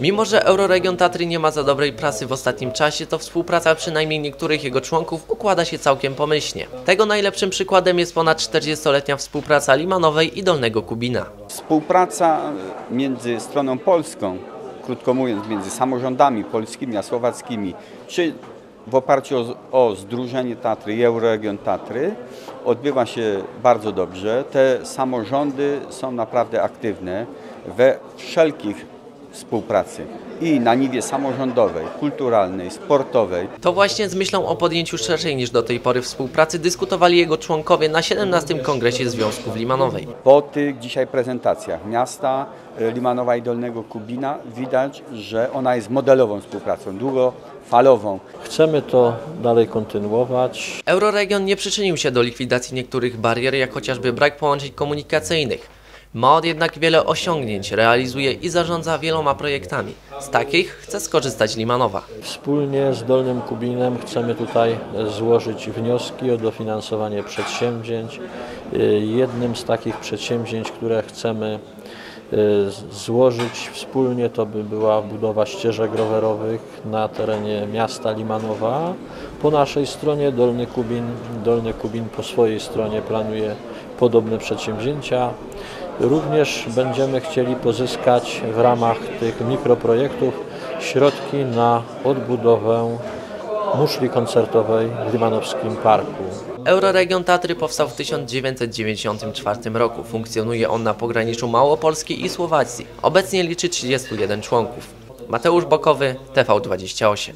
Mimo, że Euroregion Tatry nie ma za dobrej prasy w ostatnim czasie, to współpraca przynajmniej niektórych jego członków układa się całkiem pomyślnie. Tego najlepszym przykładem jest ponad 40-letnia współpraca Limanowej i Dolnego Kubina. Współpraca między stroną polską, krótko mówiąc, między samorządami polskimi a słowackimi, czy w oparciu o, o Zdrużenie Tatry i Euroregion Tatry odbywa się bardzo dobrze. Te samorządy są naprawdę aktywne we wszelkich współpracy i na niwie samorządowej, kulturalnej, sportowej. To właśnie z myślą o podjęciu szerszej niż do tej pory współpracy dyskutowali jego członkowie na 17. Kongresie Związków Limanowej. Po tych dzisiaj prezentacjach miasta e, Limanowa i Dolnego Kubina widać, że ona jest modelową współpracą, długofalową. Chcemy to dalej kontynuować. Euroregion nie przyczynił się do likwidacji niektórych barier, jak chociażby brak połączeń komunikacyjnych. Ma on jednak wiele osiągnięć, realizuje i zarządza wieloma projektami. Z takich chce skorzystać Limanowa. Wspólnie z Dolnym Kubinem chcemy tutaj złożyć wnioski o dofinansowanie przedsięwzięć. Y, Jednym z takich przedsięwzięć, które chcemy złożyć wspólnie, to by była budowa ścieżek rowerowych na terenie miasta Limanowa. Po naszej stronie Dolny Kubin, Dolny Kubin po swojej stronie planuje podobne przedsięwzięcia. Również będziemy chcieli pozyskać w ramach tych mikroprojektów środki na odbudowę muszli koncertowej w Limanowskim Parku. Euroregion Tatry powstał w 1994 roku. Funkcjonuje on na pograniczu Małopolski i Słowacji. Obecnie liczy 31 członków. Mateusz Bokowy, TV28.